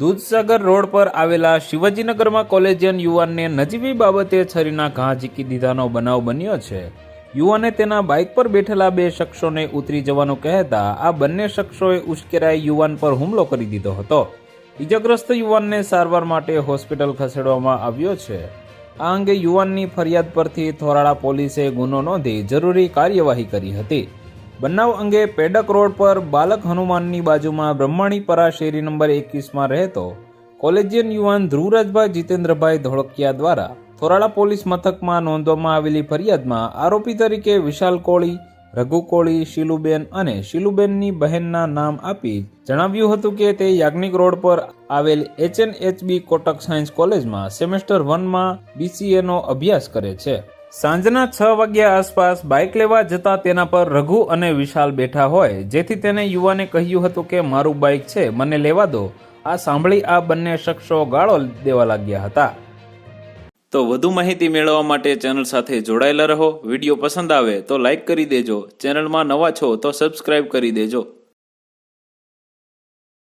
Visnagar road પર આવેલા શિવાજીનગરમાં collegian યુવાનને નજીવી બાબતે છરીના ઘા ઝીકી દીધાનો બનાવ બન્યો છે. યુવાને તેના બાઇક પર બેઠેલા બે શખ્સોને ઉતરી જવાનું કહેતા આ બંને શખ્સોએ ઉશ્કેરાઈ યુવાન પર હુમલો કરી દીધો હતો. ઇજાગ્રસ્ત યુવાનને સારવાર માટે હોસ્પિટલ ખસેડવામાં આવ્યો છે. આ અંગે યુવાનની ફરિયાદ પરથી થોરાળા પોલીસે ગુનો નોંધી જરૂરી કાર્યવાહી કરી હતી. બનાવ અંગે પેડક રોડ પર બાલક હનુમાનની બાજુમાં બ્રહ્માણીપરા શેરી નંબર એકવીસમાં રહેતો કોલેજિયન યુવાન ધ્રુવરાજભાઈ જીતેન્દ્રભાઈ ધોળકિયા દ્વારા થોરાળા પોલીસ મથકમાં નોંધવામાં આવેલી ફરિયાદમાં આરોપી તરીકે વિશાલ કોળી, રઘુ કોળી, શીલુબેન અને શીલુબેનની બહેનના નામ આપી જણાવ્યું હતું કે તે યાજ્ઞિક રોડ પર આવેલ એચએનએચબી કોટક સાયન્સ કોલેજમાં સેમેસ્ટર વનમાં બીસીએનો અભ્યાસ કરે છે. સાંજના છ વાગ્યા આસપાસ બાઇક લેવા જતા તેના પર રઘુ અને વિશાલ બેઠા હોય. જેથી તેને યુવાને કહ્યું હતું કે, મારું બાઇક છે, મને લેવા દો. આ સાંભળી આ બંને શખ્સો ગાળો દેવા લાગ્યા હતા. તો વધુ માહિતી મેળવવા માટે ચેનલ સાથે જોડાયેલા રહો. વીડિયો પસંદ આવે તો લાઇક કરી દેજો. ચેનલમાં નવા છો તો સબસ્ક્રાઇબ કરી દેજો.